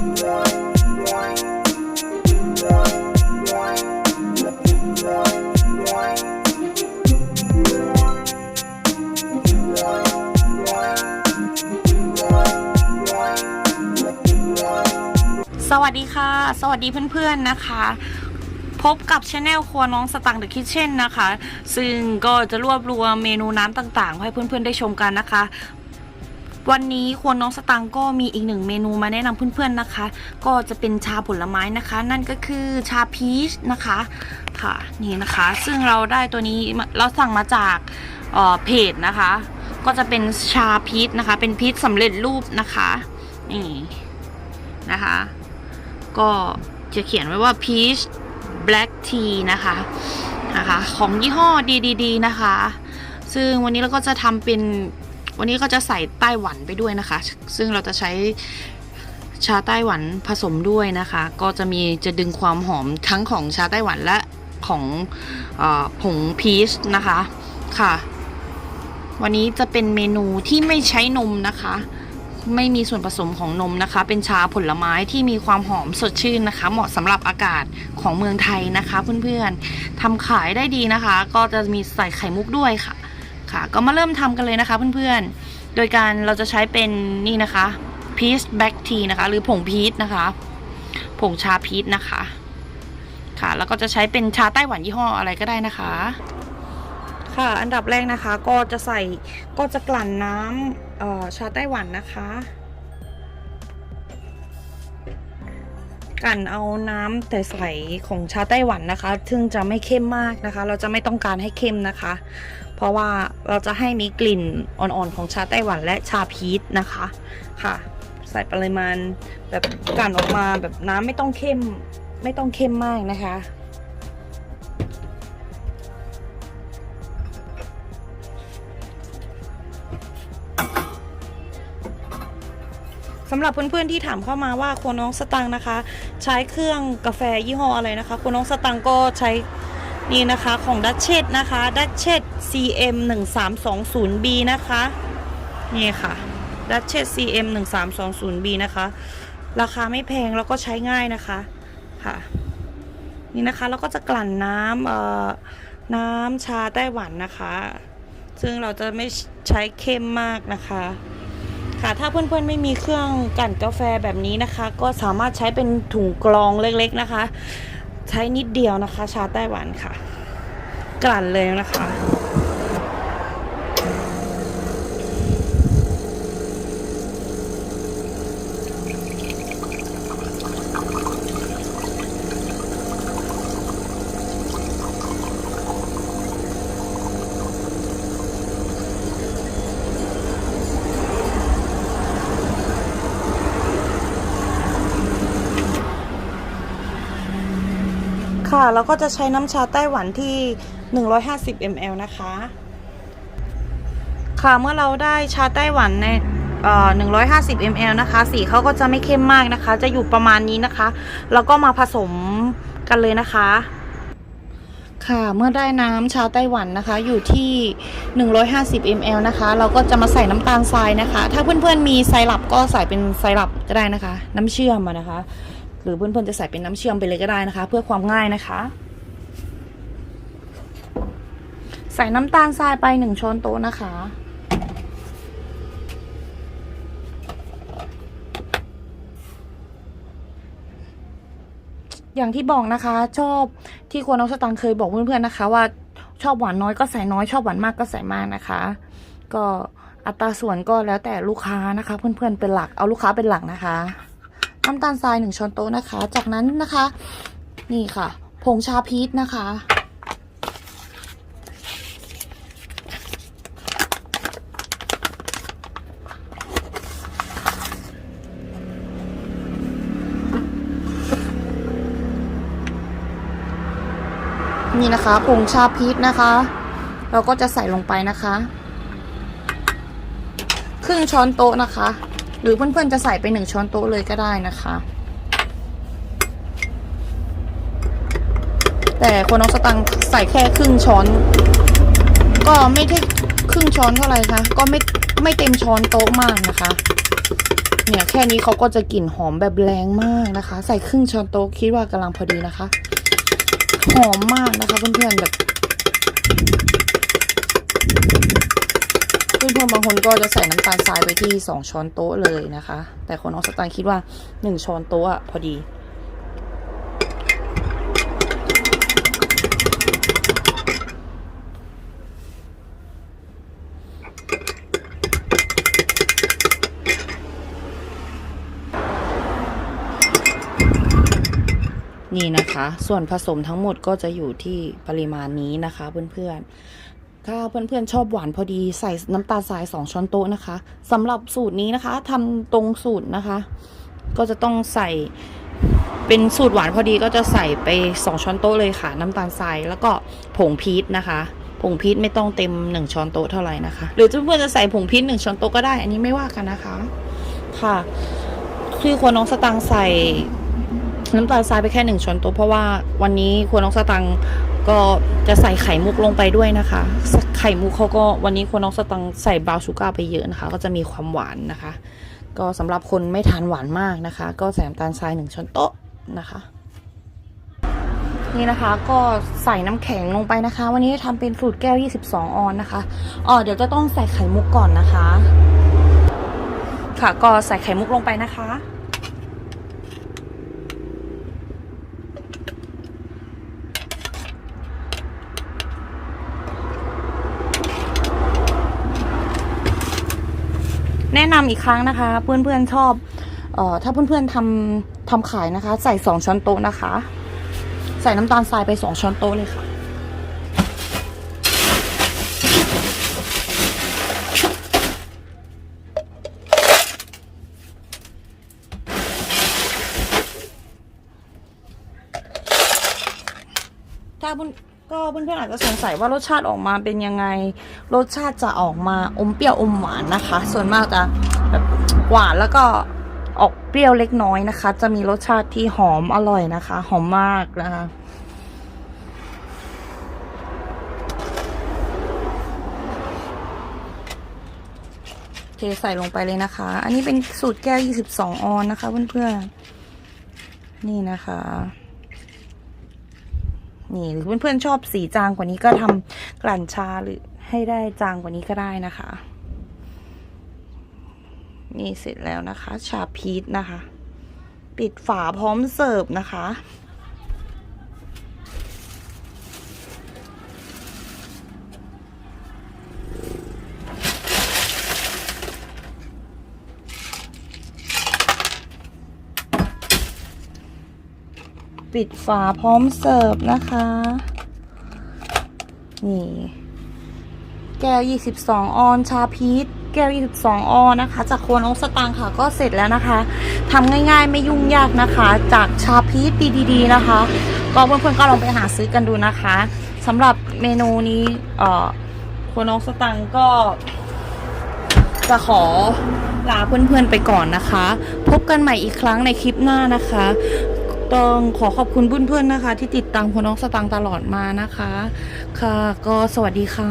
สวัสดีค่ะ สวัสดีเพื่อนๆนะคะ พบกับช anel ครัวน้องสตังค์เดอะคิทเช่นนะคะ ซึ่งก็จะรวบรวมเมนูน้ำต่างๆ ให้เพื่อนๆได้ชมกันนะคะ วันนี้ครัวน้องสตังค์ก็มีอีกหนึ่งเมนูมาแนะนำเพื่อนๆนะคะ ก็จะเป็นชาผลไม้นะคะ นั่นก็คือชาพีชนะคะค่ะนี่นะคะ ซึ่งเราได้ตัวนี้เราสั่งมาจากเเพจนะคะ ก็จะเป็นชาพีชนะคะ เป็นพีชสำเร็จรูปนะคะนี่นะคะ ก็จะเขียนไว้ว่า peach black tea นะคะนะคะ ของยี่ห้อ DDD นะคะ ซึ่งวันนี้เราก็จะทำเป็น วันนี้ก็จะใส่ไต้หวันไปด้วยนะคะ ซึ่งเราจะใช้ชาไต้หวันผสมด้วยนะคะ ก็จะมีจะดึงความหอมทั้งของชาไต้หวันและของออผงพีชนะคะค่ะ วันนี้จะเป็นเมนูที่ไม่ใช้นมนะคะ ไม่มีส่วนผสมของนมนะคะ เป็นชาผลไม้ที่มีความหอมสดชื่นนะคะ เหมาะสำหรับอากาศของเมืองไทยนะคะ เพื่อนๆทำขายได้ดีนะคะ ก็จะมีใส่ไข่มุกด้วยค่ะ ค่ะ ก็มาเริ่มทำกันเลยนะคะเพื่อนๆ โดยการเราจะใช้เป็นนี่นะคะพีชแบ็กทีนะคะ หรือผงพีชนะคะ ผงชาพีชนะคะ ค่ะ แล้วก็จะใช้เป็นชาไต้หวันยี่ห้ออะไรก็ได้นะคะ ค่ะ อันดับแรกนะคะก็จะใส่ก็จะกลั่นน้ำชาไต้หวันนะคะกลั่นเอาน้ำแต่ใสของชาไต้หวันนะคะ ซึ่งจะไม่เข้มมากนะคะ เราจะไม่ต้องการให้เข้มนะคะ เพราะว่าเราจะให้มีกลิ่นอ่อนๆของชาไต้หวันและชาพีชนะคะค่ะ ใส่ปริมาณแบบกลั่นออกมาแบบน้ำไม่ต้องเข้มไม่ต้องเข้มมากนะคะ สำหรับเพื่อนๆที่ถามเข้ามาว่าครัวน้องสตังนะคะ ใช้เครื่องกาแฟยี่ห้ออะไรนะคะครัวน้องสตังก็ใช้ นี่นะคะของดัชเชตนะคะดัชเชต CM 1 3 2 0 B นะคะ นี่ค่ะดัชเชต CM 1 3 2 0 B นะคะ ราคาไม่แพงแล้วก็ใช้ง่ายนะคะค่ะ นี่นะคะเราก็จะกลั่นน้ำเอ่อน้ำชาไต้หวันนะคะ ซึ่งเราจะไม่ใช้เข้มมากนะคะ ค่ะถ้าเพื่อนๆไม่มีเครื่องกลั่นกาแฟแบบนี้นะคะ ก็สามารถใช้เป็นถุงกรองเล็กๆนะคะ ใช้นิดเดียวนะคะ ชาไต้หวันค่ะ กลั่นเลยนะคะ ค่ะ แล้วก็จะใช้น้ำชาไต้หวันที่ 150 ml นะคะ ค่ะเมื่อเราได้ชาไต้หวันในเอ่อ150 ml นะคะ สีเขาก็จะไม่เข้มมากนะคะ จะอยู่ประมาณนี้นะคะ แล้วก็มาผสมกันเลยนะคะ ค่ะเมื่อได้น้ำชาไต้หวันนะคะ อยู่ที่150 ml นะคะ เราก็จะมาใส่น้ำตาลทรายนะคะ ถ้าเพื่อนๆมีไซรัปก็ใส่เป็นไซรัปก็ได้นะคะ น้ำเชื่อมนะคะ หรือเพื่อนๆจะใส่เป็นน้ำเชื่อมไปเลยก็ได้นะคะ เพื่อความง่ายนะคะ ใส่น้ำตาลทรายไปหนึ่งช้อนโต๊ะนะคะอย่างที่บอกนะคะ ชอบที่ครัวน้องสตังเคยบอกเพื่อนๆนะคะ ว่าชอบหวานน้อยก็ใส่น้อยชอบหวานมากก็ใส่มากนะคะ ก็อัตราส่วนก็แล้วแต่ลูกค้านะคะ เพื่อนๆเป็นหลักเอาลูกค้าเป็นหลักนะคะ น้ำตาลทรายหนึ่งช้อนโต๊ะนะคะ จากนั้นนะคะ นี่ค่ะ ผงชาพีชนะคะ นี่นะคะผงชาพีชนะคะ เราก็จะใส่ลงไปนะคะ ครึ่งช้อนโต๊ะนะคะ หรือเพื่อนๆจะใส่ไปหนึ่งช้อนโต๊ะเลยก็ได้นะคะ แต่คนน้องสตังใส่แค่ครึ่งช้อน ก็ไม่ได้ครึ่งช้อนเท่าไหร่คะก็ไม่ไม่เต็มช้อนโต๊ะมากนะคะ เนี่ยแค่นี้เขาก็จะกลิ่นหอมแบบแรงมากนะคะ ใส่ครึ่งช้อนโต๊ะคิดว่ากำลังพอดีนะคะ หอมมากนะคะเพื่อนๆแบบ เพื่อนๆบางคนก็จะใส่น้ำตาลทรายไปที่สองช้อนโต๊ะเลยนะคะ แต่คนน้องสตางค์คิดว่าหนึ่งช้อนโต๊ะอะพอดี นี่นะคะ ส่วนผสมทั้งหมดก็จะอยู่ที่ปริมาณนี้นะคะเพื่อนๆ ถ้าเพื่อนๆชอบหวานพอดีใส่น้ำตาลทราย2ช้อนโต๊ะนะคะสำหรับสูตรนี้นะคะทำตรงสูตรนะคะ ก็จะต้องใส่เป็นสูตรหวานพอดีก็จะใส่ไป2ช้อนโต๊ะเลยค่ะน้ำตาลทรายแล้วก็ผงพีชนะคะผงพีชไม่ต้องเต็ม1ช้อนโต๊ะเท่าไหร่นะคะ หรือเพื่อนๆจะใส่ผงพีช1ช้อนโต๊ะก็ได้ อันนี้ไม่ว่ากันนะคะค่ะ คือควรน้องสตังใส่น้ำตาลทรายไปแค่หนึ่งช้อนโต๊ะเพราะว่าวันนี้ควรน้องสตังค์ ก็จะใส่ไข่มุกลงไปด้วยนะคะ ไข่มุกเขาก็วันนี้ครัวน้องสตังใส่บราวน์ชูการ์ไปเยอะนะคะ ก็จะมีความหวานนะคะ ก็สำหรับคนไม่ทานหวานมากนะคะ ก็ใส่น้ำตาลทรายหนึ่งช้อนโต๊ะนะคะ นี่นะคะก็ใส่น้ำแข็งลงไปนะคะ วันนี้ทำเป็นสูตรแก้ว 22 ออนนะคะอ๋อเดี๋ยวจะต้องใส่ไข่มุกก่อนนะคะ ค่ะก็ใส่ไข่มุกลงไปนะคะ แนะนำอีกครั้งนะคะ เพื่อนๆชอบเอ่อถ้าเพื่อนๆทำทำขายนะคะ ใส่สองช้อนโต๊ะนะคะ ใส่น้ำตาลทรายไปสองช้อนโต๊ะเลยค่ะถ้า เพื่อนก็เพื่อนๆอาจจะสงสัยว่ารสชาติออกมาเป็นยังไง รสชาติจะออกมาอมเปรี้ยวอมหวานนะคะ ส่วนมากจะแบบหวานแล้วก็ออกเปรี้ยวเล็กน้อยนะคะ จะมีรสชาติที่หอมอร่อยนะคะ หอมมากนะคะเทใส่ลงไปเลยนะคะ อันนี้เป็นสูตรแก้ว 22 ออนนะคะเพื่อนๆ นี่นะคะ นี่หรือเพื่อนๆชอบสีจางกว่านี้ก็ทำกลั่นชาหรือให้ได้จางกว่านี้ก็ได้นะคะ นี่เสร็จแล้วนะคะ ชาพีชนะคะ ปิดฝาพร้อมเสิร์ฟนะคะ ปิดฝาพร้อมเสิร์ฟนะคะ นี่ แก้ว 22 ออนชาพีชแก้ว 22 ออนนะคะ จากโคนองสตังค์ค่ะก็เสร็จแล้วนะคะทำง่ายๆไม่ยุ่งยากนะคะ จากชาพีชดีๆนะคะ ก็เพื่อนๆก็ลองไปหาซื้อกันดูนะคะสำหรับเมนูนี้เอ่อโคนองสตังค์ก็จะขอลาเพื่อนๆไปก่อนนะคะ พบกันใหม่อีกครั้งในคลิปหน้านะคะ ต้องขอขอบคุณเพื่อนๆนะคะ ที่ติดตามคนน้องสตางตลอดมานะคะ ค่ะ ก็สวัสดีค่ะ